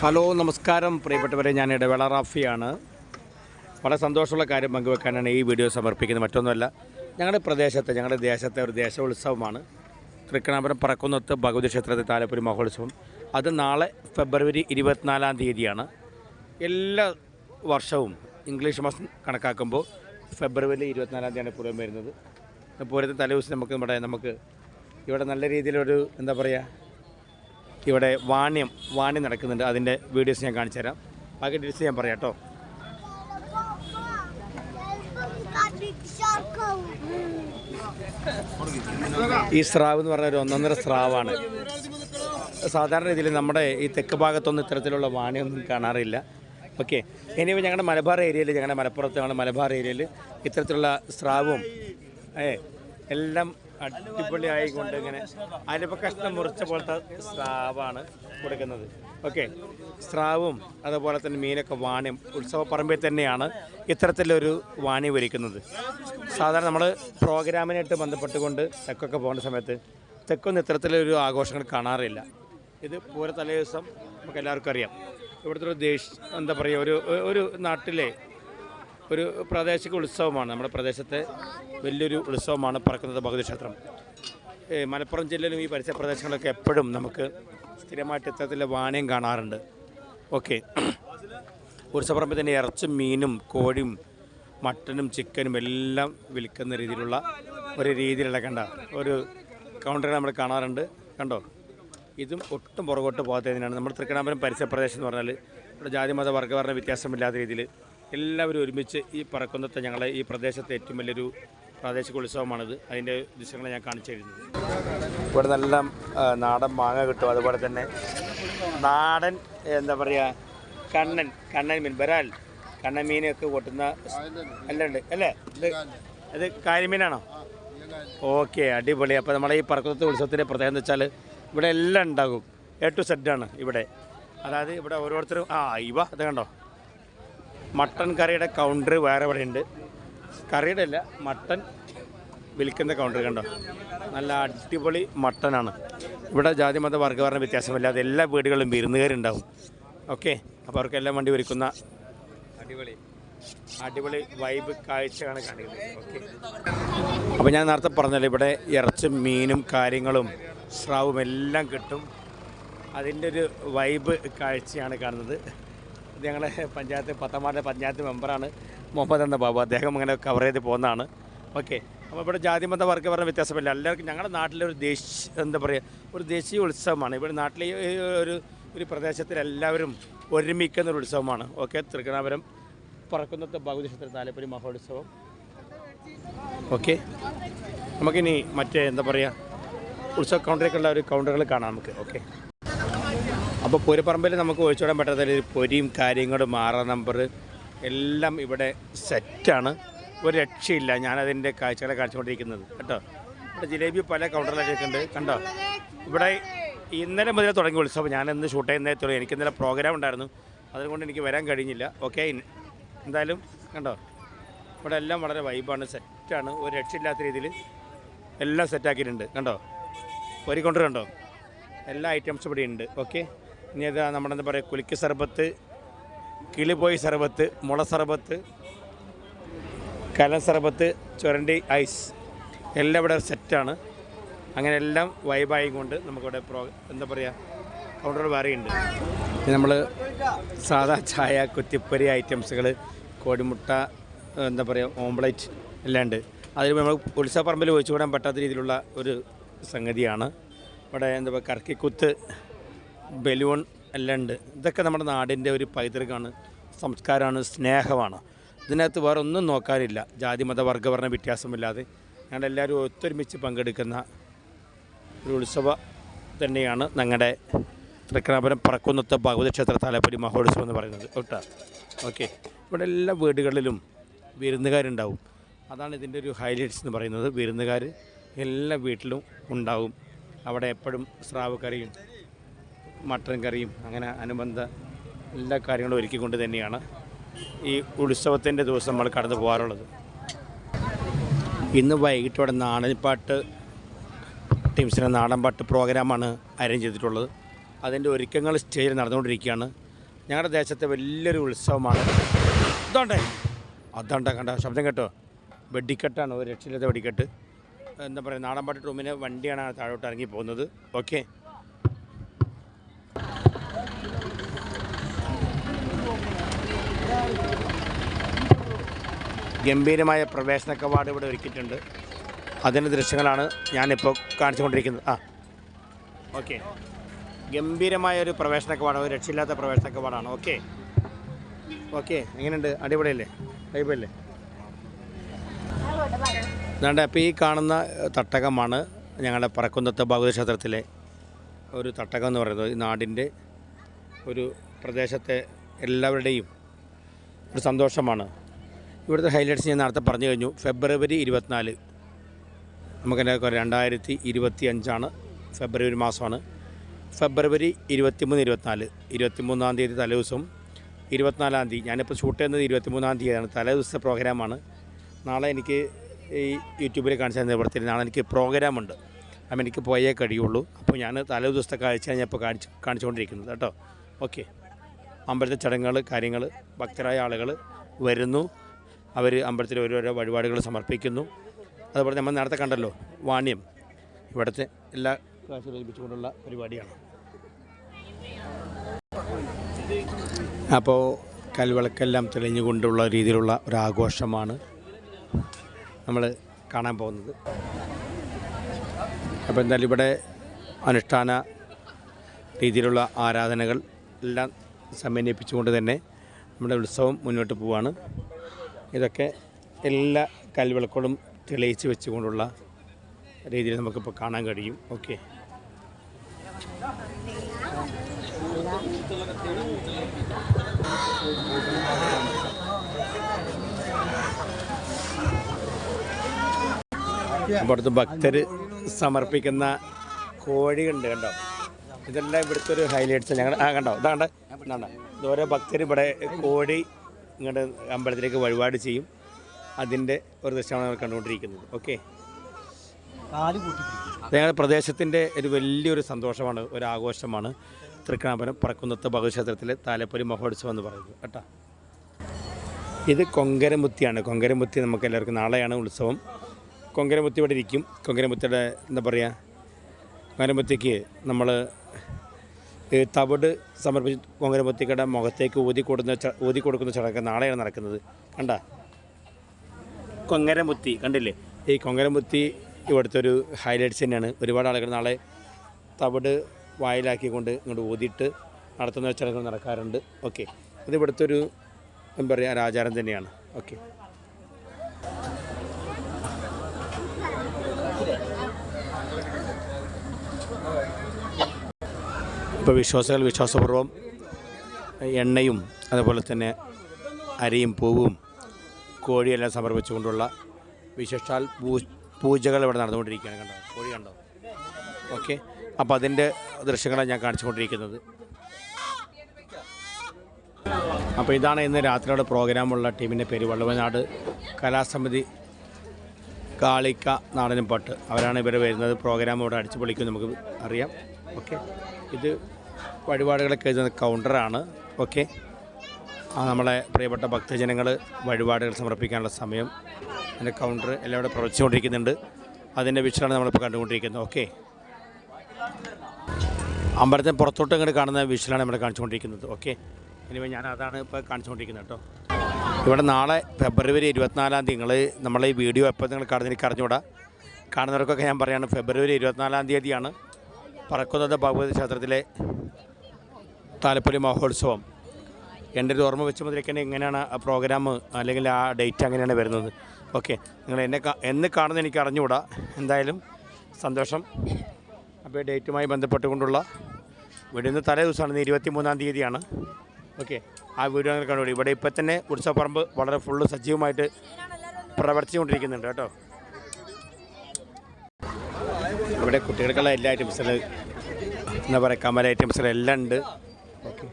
Hello നമസ്കാരം. പ്രിയപ്പെട്ടവരെ ഞാൻ ഇടവേള റാഫിയാണ്. വളരെ സന്തോഷമുള്ള കാര്യം പങ്കുവെക്കാനാണ് ഈ വീഡിയോ സമർപ്പിക്കുന്നത്. മറ്റൊന്നുമല്ല ഞങ്ങളുടെ പ്രദേശത്തെ ഞങ്ങളുടെ ദേശത്തെ ഒരു ദേശോത്സവമാണ്. തൃക്കണാപുരം പറക്കുന്നത്ത് ഭഗവതി ക്ഷേത്രത്തെ താലപ്പൊലി മഹോത്സവം. അത് നാളെ ഫെബ്രുവരി ഇരുപത്തിനാലാം തീയതിയാണ്. എല്ലാ വർഷവും ഇംഗ്ലീഷ് മാസം കണക്കാക്കുമ്പോൾ ഫെബ്രുവരി ഇരുപത്തിനാലാം തീയതിയാണ് പൂരം വരുന്നത്. പൂരത്തിന് തലേദിവസം നമുക്ക് നമ്മുടെ നമുക്ക് ഇവിടെ നല്ല രീതിയിലൊരു എന്താ പറയുക ഇവിടെ വാണ്യം വാണ്യം നടക്കുന്നുണ്ട്. അതിന്റെ വീഡിയോസ് ഞാൻ കാണിച്ചു തരാം. ബാക്കി ഡീറ്റെയിൽസ് ഞാൻ പറയാം കേട്ടോ. ഈ സ്രാവ് എന്ന് പറഞ്ഞ ഒരു ഒന്നൊന്നര സ്രാവാണ്. സാധാരണ രീതിയിൽ നമ്മുടെ ഈ തെക്ക് ഭാഗത്തൊന്നും ഇത്തരത്തിലുള്ള വാണിയൊന്നും കാണാറില്ല. ഓക്കെ ഇനി ഞങ്ങളുടെ മലബാർ ഏരിയയിൽ ഞങ്ങളുടെ മലപ്പുറത്ത് ഞങ്ങളുടെ മലബാർ ഏരിയയിൽ ഇത്തരത്തിലുള്ള സ്രാവും ഏ എല്ലാം അടിപൊളി ആയിക്കൊണ്ട് ഇങ്ങനെ അതിലിപ്പോൾ കഷ്ണം മുറിച്ച പോലത്തെ സ്രാവാണ് കൊടുക്കുന്നത്. ഓക്കെ. സ്രാവും അതുപോലെ തന്നെ മീനൊക്കെ വാണിയും ഉത്സവപ്പറമ്പിൽ തന്നെയാണ് ഇത്തരത്തിലൊരു വാണി ഒരുക്കുന്നത് സാധാരണ നമ്മൾ പ്രോഗ്രാമിനായിട്ട് ബന്ധപ്പെട്ടുകൊണ്ട് തെക്കൊക്കെ പോകുന്ന സമയത്ത് തെക്കൊന്നും ഇത്തരത്തിലൊരു ആഘോഷങ്ങൾ കാണാറില്ല. ഇത് പൂര തലേ ദിവസം നമുക്ക് എല്ലാവർക്കും അറിയാം. ഇവിടുത്തെ ഒരു ദേശ എന്താ പറയുക ഒരു ഒരു നാട്ടിലെ ഒരു പ്രാദേശിക ഉത്സവമാണ്. നമ്മുടെ പ്രദേശത്തെ വലിയൊരു ഉത്സവമാണ് പറക്കുന്നത് ഭഗവതി ക്ഷേത്രം. മലപ്പുറം ജില്ലയിലും ഈ പരിസര പ്രദേശങ്ങളിലൊക്കെ എപ്പോഴും നമുക്ക് സ്ഥിരമായിട്ട് ഇത്തരത്തിലെ വാണയും കാണാറുണ്ട്. ഓക്കെ. ഉത്സവപ്പറമ്പിൽ തന്നെ ഇറച്ചും മീനും കോഴിയും മട്ടനും ചിക്കനും എല്ലാം വിൽക്കുന്ന രീതിയിലുള്ള ഒരു രീതിയിലുള്ള കണ്ട ഒരു കൗണ്ടർ നമ്മൾ കാണാറുണ്ട്. കണ്ടോ? ഇതും ഒട്ടും പുറകോട്ട് പോകാത്തതിനാണ് നമ്മുടെ തൃക്കണാപുരം പരിസര പ്രദേശം എന്ന് പറഞ്ഞാൽ ഇവിടെ ജാതി മത വ്യത്യാസമില്ലാത്ത രീതിയിൽ എല്ലാവരും ഒരുമിച്ച് ഈ പറക്കുന്നത്തെ ഞങ്ങളെ ഈ പ്രദേശത്തെ ഏറ്റവും വലിയൊരു പ്രാദേശിക ഉത്സവമാണിത്. അതിന്റെ ദൃശ്യങ്ങൾ ഞാൻ കാണിച്ചു തരുന്നത്. ഇവിടെ നല്ല നാടൻ മാങ്ങ കിട്ടും. അതുപോലെ തന്നെ നാടൻ എന്താ പറയുക കണ്ണൻ കണ്ണൻ മീൻ വരാൽ കണ്ണൻ മീനൊക്കെ കൊട്ടുന്ന എല്ലാം അല്ലേ? ഇത് കാരിമീനാണോ? ഓക്കെ അടിപൊളി. അപ്പോൾ നമ്മളെ ഈ പറക്കുന്നത്തെ ഉത്സവത്തിന്റെ പ്രത്യേകത എന്ന് വെച്ചാൽ ഇവിടെ എല്ലാം ഉണ്ടാകും. എ ടു സെഡാണ് ഇവിടെ. അതായത് ഇവിടെ ഓരോരുത്തരും ആ ഇവ അത് കണ്ടോ? മട്ടൺ കറിയുടെ കൗണ്ടർ വേറെ ഇവിടെ ഉണ്ട് കറിയുടെ അല്ല മട്ടൺ വിൽക്കുന്ന കൗണ്ടർ കണ്ടോ? നല്ല അടിപൊളി മട്ടനാണ്. ഇവിടെ ജാതി മത വർഗവർണ വ്യത്യാസമില്ലാതെ എല്ലാ വീടുകളിലും വിരുന്നുകാരുണ്ടാവും. ഓക്കെ അപ്പോൾ അവർക്കെല്ലാം വണ്ടി ഒരുക്കുന്ന അടിപൊളി അടിപൊളി വൈബ് കാഴ്ചയാണ് കാണിക്കുന്നത്. ഓക്കെ അപ്പോൾ ഞാൻ നേരത്തെ പറഞ്ഞല്ലോ ഇവിടെ ഇറച്ചും മീനും കാര്യങ്ങളും സ്രാവും എല്ലാം കിട്ടും. അതിന്റെ ഒരു വൈബ് കാഴ്ചയാണ് കാണുന്നത്. ഇത് ഞങ്ങളെ പഞ്ചായത്ത് പത്തമാരുടെ പഞ്ചായത്ത് മെമ്പറാണ് മുഹമ്മദ് എന്ന ബാബു. അദ്ദേഹം അങ്ങനെ കവർ ചെയ്ത് പോകുന്നതാണ്. ഓക്കെ അപ്പോൾ ഇവിടെ ജാതി മത വർഗ പറഞ്ഞ വ്യത്യാസമില്ല. എല്ലാവർക്കും ഞങ്ങളുടെ നാട്ടിലെ ഒരു ദേശീയ എന്താ പറയുക ഒരു ദേശീയ ഉത്സവമാണ്. ഇവിടെ നാട്ടിലെ ഒരു ഒരു പ്രദേശത്തിൽ എല്ലാവരും ഒരുമിക്കുന്ന ഒരു ഉത്സവമാണ്. ഓക്കെ തൃക്കണാപുരം പറക്കുന്നത്തെ ഭഗവതി ക്ഷേത്ര താലപ്പൊലി മഹോത്സവം. ഓക്കെ നമുക്കിനി മറ്റേ എന്താ പറയുക ഉത്സവ കൗണ്ടറിലേക്കുള്ള ഒരു കൗണ്ടറുകൾ കാണാം നമുക്ക്. ഓക്കെ അപ്പോൾ പൂരപ്പറമ്പിൽ നമുക്ക് ഒഴിച്ചോടാൻ പറ്റാത്ത പൊരിയും കാര്യങ്ങളും ആറാം നമ്പർ എല്ലാം ഇവിടെ സെറ്റാണ് ഒരു രക്ഷയില്ല. ഞാനതിന്റെ കാഴ്ചകളെ കാണിച്ചുകൊണ്ടിരിക്കുന്നത്. കേട്ടോ? ഇവിടെ ജിലേബി പല കൗണ്ടറിലൊക്കെ ഉണ്ട് കണ്ടോ? ഇവിടെ ഇന്നലെ മുതൽ തുടങ്ങി ഉത്സവം. ഞാൻ ഇന്ന് ഷൂട്ട് ചെയ്യുന്നതേ തുടങ്ങി. എനിക്ക് ഇന്നലെ പ്രോഗ്രാം ഉണ്ടായിരുന്നു. അതുകൊണ്ട് എനിക്ക് വരാൻ കഴിഞ്ഞില്ല. ഓക്കെ എന്തായാലും കണ്ടോ? ഇവിടെ എല്ലാം വളരെ വൈബാണ് സെറ്റാണ് ഒരു രക്ഷയില്ലാത്ത രീതിയിൽ എല്ലാം സെറ്റാക്കിയിട്ടുണ്ട് കണ്ടോ? ഒരു കൗണ്ടർ കണ്ടോ? എല്ലാ ഐറ്റംസും ഇവിടെ ഉണ്ട്. ഓക്കെ ഇനി ഇതാ നമ്മുടെ എന്താ പറയുക കുലിക്ക് സർബത്ത് കിളിപോയി സർബത്ത് മുള സർബത്ത് കലം സർബത്ത് ചുരണ്ടി ഐസ്. എല്ലാം ഇവിടെ സെറ്റാണ് അങ്ങനെ എല്ലാം വൈബായി കൊണ്ട് നമുക്കിവിടെ പ്രോ എന്താ പറയുക കൗണ്ടർ വേറെയുണ്ട്. നമ്മൾ സാധാ ചായ കുത്തിപ്പരി ഐറ്റംസുകൾ കോടിമുട്ട എന്താ പറയുക ഓംപ്ലേറ്റ് എല്ലാം ഉണ്ട്. അതിൽ നമ്മൾ ഉത്സവപ്പറമ്പിൽ ഒഴിച്ചുകൂടാൻ പറ്റാത്ത രീതിയിലുള്ള ഒരു സംഗതിയാണ്. ഇവിടെ എന്താ പറയുക കറക്കിക്കുത്ത് ബലൂൺ എല്ലാം ഉണ്ട്. ഇതൊക്കെ നമ്മുടെ നാടിന്റെ ഒരു പൈതൃകമാണ് സംസ്കാരമാണ് സ്നേഹമാണ്. ഇതിനകത്ത് വേറെ ഒന്നും നോക്കാനില്ല. ജാതി മത വർഗവർണ വ്യത്യാസമില്ലാതെ ഞങ്ങളെല്ലാവരും ഒത്തൊരുമിച്ച് പങ്കെടുക്കുന്ന ഒരു ഉത്സവ തന്നെയാണ് ഞങ്ങളുടെ തൃക്കണാപുരം പറക്കുന്നത്തെ ഭഗവതി ക്ഷേത്ര താലപ്പൊലി മഹോത്സവം എന്ന് പറയുന്നത്. കേട്ടോ? ഓക്കെ. ഇവിടെ എല്ലാ വീടുകളിലും വിരുന്നുകാരുണ്ടാവും. അതാണ് ഇതിന്റെ ഒരു ഹൈലൈറ്റ്സ് എന്ന് പറയുന്നത്. വിരുന്നുകാർ എല്ലാ വീട്ടിലും ഉണ്ടാവും. അവിടെ എപ്പോഴും സ്രാവ് കറിയും മട്ടൻ കറിയും അങ്ങനെ അനുബന്ധ എല്ലാ കാര്യങ്ങളും ഒരുക്കിക്കൊണ്ട് തന്നെയാണ് ഈ ഉത്സവത്തിന്റെ ദിവസം നമ്മൾ കടന്നു പോകാറുള്ളത്. ഇന്ന് വൈകിട്ടോടെ നാടൻപാട്ട് ടീംസിന്റെ നാടൻപാട്ട് പ്രോഗ്രാമാണ് അറേഞ്ച് ചെയ്തിട്ടുള്ളത്. അതിന്റെ ഒരുക്കങ്ങൾ സ്റ്റേജിൽ നടന്നുകൊണ്ടിരിക്കുകയാണ്. ഞങ്ങളുടെ ദേശത്തെ വലിയൊരു ഉത്സവമാണ്. ഇതോണ്ടേ? അതാണ്ട കണ്ട? ശബ്ദം കേട്ടോ? വെടിക്കെട്ടാണ് ഒരു രക്ഷയില്ലാത്ത വെടിക്കെട്ട്. എന്താ പറയുക നാടൻപാട്ട് ടൂമിന് വണ്ടിയാണ് താഴോട്ട് ഇറങ്ങി പോകുന്നത്. ഓക്കെ. ഗംഭീരമായ പ്രവേശന കവാട് ഇവിടെ ഒരുക്കിയിട്ടുണ്ട്. അതിന്റെ ദൃശ്യങ്ങളാണ് ഞാനിപ്പോൾ കാണിച്ചുകൊണ്ടിരിക്കുന്നത്. ആ. ഓക്കെ. ഗംഭീരമായ ഒരു പ്രവേശന കവാടം ഒരു രക്ഷയില്ലാത്ത പ്രവേശന കവാടാണ് ഓക്കെ. ഓക്കെ. എങ്ങനെയുണ്ട്? അടിപൊളിയല്ലേ? അടിപൊളിയല്ലേ? അതുകൊണ്ട് അപ്പോൾ ഈ കാണുന്ന തട്ടകമാണ് ഞങ്ങളുടെ പറക്കുന്നത്തെ ഭഗവതി ക്ഷേത്രത്തിലെ ഒരു തട്ടകം എന്ന് പറയുന്നത്. ഈ നാടിന്റെ ഒരു പ്രദേശത്തെ എല്ലാവരുടെയും ഒരു സന്തോഷമാണ്. ഇവിടുത്തെ ഹൈലൈറ്റ്സ് ഞാൻ നേരത്തെ പറഞ്ഞു കഴിഞ്ഞു. ഫെബ്രുവരി ഇരുപത്തിനാല്. നമുക്കെന്റെ രണ്ടായിരത്തി ഇരുപത്തി അഞ്ചാണ് ഫെബ്രുവരി മാസമാണ്. ഫെബ്രുവരി ഇരുപത്തിമൂന്ന് ഇരുപത്തിനാല്. ഇരുപത്തിമൂന്നാം തീയതി തലേദിവസം ഇരുപത്തിനാലാം തീയതി. ഞാനിപ്പോൾ ഷൂട്ട് ചെയ്യുന്നത് ഇരുപത്തിമൂന്നാം തീയതിയാണ്. തലേദിവസത്തെ പ്രോഗ്രാമാണ്. നാളെ എനിക്ക് ഈ യൂട്യൂബിൽ കാണിച്ചു തന്ന നിവർത്തി നാളെ എനിക്ക് പ്രോഗ്രാമുണ്ട്. അപ്പം എനിക്ക് പോയേ കഴിയുള്ളൂ. അപ്പോൾ ഞാൻ തലേ ദിവസത്തെ കാഴ്ച ഞാൻ ഇപ്പോൾ കാണിച്ച് കാണിച്ചുകൊണ്ടിരിക്കുന്നത്. കേട്ടോ. ഓക്കെ. അമ്പലത്തെ ചടങ്ങുകൾ കാര്യങ്ങൾ ഭക്തരായ ആളുകൾ വരുന്നു. അവർ അമ്പലത്തിൽ ഓരോരോ വഴിപാടുകൾ സമർപ്പിക്കുന്നു. അതുപോലെ നമ്മൾ നേരത്തെ കണ്ടല്ലോ വാണ്യം. ഇവിടുത്തെ എല്ലാ കാശ് ലഭിച്ചുകൊണ്ടുള്ള പരിപാടിയാണ്. അപ്പോൾ കൽവിളക്കെല്ലാം തെളിഞ്ഞുകൊണ്ടുള്ള രീതിയിലുള്ള ഒരു ആഘോഷമാണ് നമ്മൾ കാണാൻ പോകുന്നത്. അപ്പോൾ എന്തായാലും ഇവിടെ അനുഷ്ഠാന രീതിയിലുള്ള ആരാധനകൾ എല്ലാം സമന്വയിപ്പിച്ചുകൊണ്ട് തന്നെ നമ്മുടെ ഉത്സവം മുന്നോട്ട് പോവാണ്. ഇതൊക്കെ എല്ലാ കൽവിളക്കുകളും തെളിയിച്ച് വെച്ചുകൊണ്ടുള്ള രീതിയിൽ നമുക്കിപ്പോൾ കാണാൻ കഴിയും. ഓക്കെ. അപ്പുറത്ത് ഭക്തർ സമർപ്പിക്കുന്ന കോഴികളുണ്ട് കണ്ടോ? ഇതെല്ലാം ഇവിടുത്തെ ഒരു ഹൈലൈറ്റ്സ് ഞങ്ങൾ ആ കണ്ടോ? ഇതാ കണ്ട? ഇതാണ്ട ഇത് ഓരോ ഭക്തർ ഇവിടെ കോടി ഇങ്ങോട്ട് അമ്പലത്തിലേക്ക് വഴിപാട് ചെയ്യും. അതിന്റെ ഒരു ദൃശ്യമാണ് നമ്മൾ കണ്ടുകൊണ്ടിരിക്കുന്നത്. ഓക്കെ ഞങ്ങളുടെ പ്രദേശത്തിന്റെ ഒരു വലിയൊരു സന്തോഷമാണ് ഒരു ആഘോഷമാണ്. തൃക്കണാപുരം പറക്കുന്നത്ത് ഭഗവക്ഷേത്രത്തിലെ താലപ്പൊലി മഹോത്സവം എന്ന് പറയുന്നത്. കേട്ടോ? ഇത് കൊങ്കരമുത്തിയാണ്. കൊങ്കരമുത്തി നമുക്ക് എല്ലാവർക്കും നാളെയാണ് ഉത്സവം. കൊങ്കരമുത്തി ഇവിടെ ഇരിക്കും. കൊങ്കരമുത്തിയുടെ എന്താ പറയുക കൊങ്കരമുത്തിക്ക് നമ്മൾ തവിട് സമർപ്പിച്ച് കൊങ്കരമുത്തിക്കയുടെ മുഖത്തേക്ക് ഊതി കൊടുക്കുന്ന ഊതി കൊടുക്കുന്ന ചടങ്ങ് നാളെയാണ് നടക്കുന്നത്. കണ്ട? കൊങ്കരമുത്തി കണ്ടില്ലേ? ഈ കൊങ്കരമുത്തി ഇവിടുത്തെ ഒരു ഹൈലൈറ്റ്സ് തന്നെയാണ്. ഒരുപാട് ആളുകൾ നാളെ തവിട് വായിലാക്കിക്കൊണ്ട് ഇങ്ങോട്ട് ഊതിയിട്ട് നടത്തുന്ന ചടങ്ങുകൾ നടക്കാറുണ്ട്. ഓക്കെ അത് ഇവിടുത്തെ ഒരു എന്താ പറയുക ഒരു ആചാരം തന്നെയാണ്. ഓക്കെ ഇപ്പോൾ വിശ്വാസികൾ വിശ്വാസപൂർവം എണ്ണയും അതുപോലെ തന്നെ അരിയും പൂവും കോഴിയെല്ലാം സമർപ്പിച്ചുകൊണ്ടുള്ള വിശേഷാൽ പൂജകൾ ഇവിടെ നടന്നുകൊണ്ടിരിക്കുകയാണ് കണ്ടോ? കോഴി കണ്ടോ? ഓക്കെ. അപ്പോൾ അതിന്റെ ദൃശ്യങ്ങളാണ് ഞാൻ കാണിച്ചുകൊണ്ടിരിക്കുന്നത്. അപ്പോൾ ഇതാണ് ഇന്ന് രാത്രിയുടെ പ്രോഗ്രാമുള്ള ടീമിന്റെ പേര്. വള്ളുവനാട് കലാസമിതി കാളിക്ക നാടനും പാട്ട് അവരാണ് ഇവർ വരുന്നത്. പ്രോഗ്രാം ഇവിടെ അടിച്ചു പൊളിക്കും നമുക്ക് അറിയാം. ഓക്കെ. ഇത് വഴിപാടുകളൊക്കെ എഴുതുന്ന കൗണ്ടറാണ് ഓക്കെ നമ്മളെ പ്രിയപ്പെട്ട ഭക്തജനങ്ങൾ വഴിപാടുകൾ സമർപ്പിക്കാനുള്ള സമയം അതിന്റെ കൗണ്ടർ എല്ലാം ഇവിടെ പ്രവർത്തിച്ചുകൊണ്ടിരിക്കുന്നുണ്ട്. അതിന്റെ വിഷയമാണ് നമ്മളിപ്പോൾ കണ്ടുകൊണ്ടിരിക്കുന്നത് ഓക്കെ അമ്പലത്തിന് പുറത്തോട്ട് ഇങ്ങോട്ട് കാണുന്ന വിഷയമാണ് നമ്മൾ കാണിച്ചുകൊണ്ടിരിക്കുന്നത്. ഓക്കെ ഇനിമേ ഞാൻ അതാണ് ഇപ്പോൾ കാണിച്ചുകൊണ്ടിരിക്കുന്നത് കേട്ടോ. ഇവിടെ നാളെ ഫെബ്രുവരി ഇരുപത്തിനാലാം തീയതി നിങ്ങൾ നമ്മളെ ഈ വീഡിയോ എപ്പോൾ നിങ്ങൾ കാണുന്ന എനിക്ക് കാണുന്നവർക്കൊക്കെ ഞാൻ പറയുകയാണ് ഫെബ്രുവരി ഇരുപത്തിനാലാം തീയതിയാണ്. പറക്കുന്നത് ഭഗവതി ക്ഷേത്രത്തിലെ താലപ്പൊലി മഹോത്സവം. എന്റെ ഒരു ഓർമ്മ വെച്ച് മുതലേക്ക് തന്നെ എങ്ങനെയാണ് ആ പ്രോഗ്രാം അല്ലെങ്കിൽ ആ ഡേറ്റ് അങ്ങനെയാണ് വരുന്നത്. ഓക്കെ നിങ്ങൾ എന്നെ എന്ന് കാണുന്ന എനിക്ക് അറിഞ്ഞുകൂടാ. എന്തായാലും സന്തോഷം. അപ്പോൾ ഡേറ്റുമായി ബന്ധപ്പെട്ടുകൊണ്ടുള്ള വീടിന്ന് തലേ ദിവസമാണ് ഇരുപത്തി മൂന്നാം തീയതിയാണ്. ഓക്കെ ആ വീഡിയോ അങ്ങനെ കണ്ടുപിടി. ഇവിടെ ഇപ്പം തന്നെ ഉത്സവപ്പറമ്പ് വളരെ ഫുള്ള് സജീവമായിട്ട് പ്രവർത്തിച്ചുകൊണ്ടിരിക്കുന്നുണ്ട് കേട്ടോ. ഇവിടെ കുട്ടികൾക്കുള്ള എല്ലാ ഐറ്റംസും എന്താ പറയുക കമല ഐറ്റംസുകൾ എല്ലാം ഉണ്ട്. ഓക്കെ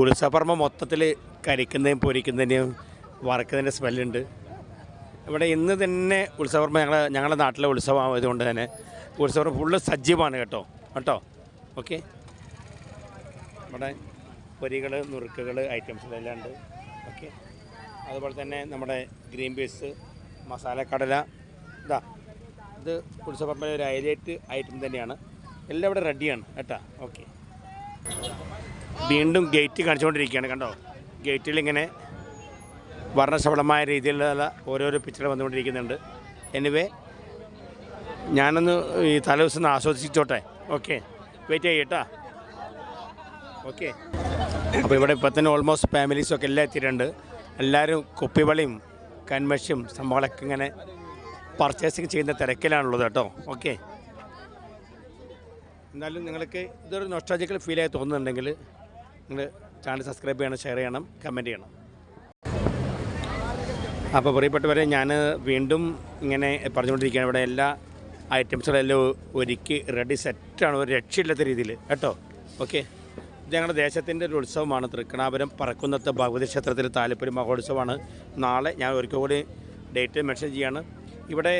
ഉത്സവപ്പറമ്പ് മൊത്തത്തിൽ കരിക്കുന്നതും പൊരിക്കുന്നതിന്റെയും വറക്കുന്നതിന്റെ സ്മെല്ലുണ്ട് ഇവിടെ ഇന്ന് തന്നെ ഉത്സവപ്പറമ്പ് ഞങ്ങളെ ഞങ്ങളുടെ നാട്ടിലെ ഉത്സവം ആയതുകൊണ്ട് തന്നെ ഉത്സവർമ്മ ഫുള്ള് സജീവമാണ് കേട്ടോ കേട്ടോ ഓക്കെ നമ്മുടെ പൊരികൾ നുറുക്കുകൾ ഐറ്റംസുകളെല്ലാം ഉണ്ട് ഓക്കെ അതുപോലെ തന്നെ നമ്മുടെ ഗ്രീൻ പീസ് മസാലക്കടല ഇതാ ഇത് ഉത്സവപ്പറമ്പിലെ ഒരു ഹൈലൈറ്റ് ഐറ്റം തന്നെയാണ്. എല്ലാം ഇവിടെ റെഡിയാണ് കേട്ടോ. ഓക്കെ. വീണ്ടും ഗേറ്റ് കാണിച്ചുകൊണ്ടിരിക്കുകയാണ് കണ്ടോ? ഗേറ്റിൽ ഇങ്ങനെ വർണശബളമായ രീതിയിലുള്ള ഓരോരോ പിക്ചർ വന്നുകൊണ്ടിരിക്കുന്നുണ്ട്. എനിവേ ഞാനൊന്ന് ഈ തലേദിവസം ഒന്ന് ആസ്വദിച്ചോട്ടെ ഓക്കെ. വെയിറ്റ് ചെയ്യട്ടാ ഓക്കെ. അപ്പോൾ ഇവിടെ ഇപ്പം തന്നെ ഓൾമോസ്റ്റ് ഫാമിലീസൊക്കെ എല്ലാം എത്തിയിട്ടുണ്ട്. എല്ലാവരും കുപ്പിവളിയും കൺമഷിയും സംഭവങ്ങളൊക്കെ ഇങ്ങനെ പർച്ചേസിങ് ചെയ്യുന്ന തിരക്കിലാണുള്ളത് കേട്ടോ. ഓക്കെ എന്നാലും നിങ്ങൾക്ക് ഇതൊരു നൊസ്റ്റാജിക്കൽ ഫീലായി തോന്നുന്നുണ്ടെങ്കിൽ നിങ്ങൾ ചാനൽ സബ്സ്ക്രൈബ് ചെയ്യണം ഷെയർ ചെയ്യണം കമന്റ് ചെയ്യണം. അപ്പോൾ പ്രിയപ്പെട്ടവരെ ഞാൻ വീണ്ടും ഇങ്ങനെ പറഞ്ഞുകൊണ്ടിരിക്കുകയാണ്. ഇവിടെ എല്ലാ ഐറ്റംസുകളെല്ലാം ഒരുക്കി റെഡി സെറ്റാണ് ഒരു രക്ഷയില്ലാത്ത രീതിയിൽ കേട്ടോ. ഓക്കെ ഇത് ഞങ്ങളുടെ ദേശത്തിന്റെ ഒരു ഉത്സവമാണ്. തൃക്കണാപുരം പറക്കുന്നത്ത് ഭഗവതി ക്ഷേത്രത്തിൽ താലപ്പൊലി മഹോത്സവമാണ്. നാളെ ഞാൻ ഒരിക്കൽ കൂടി ഡേറ്റ് മെൻഷൻ ചെയ്യാണ്. ഇവിടെ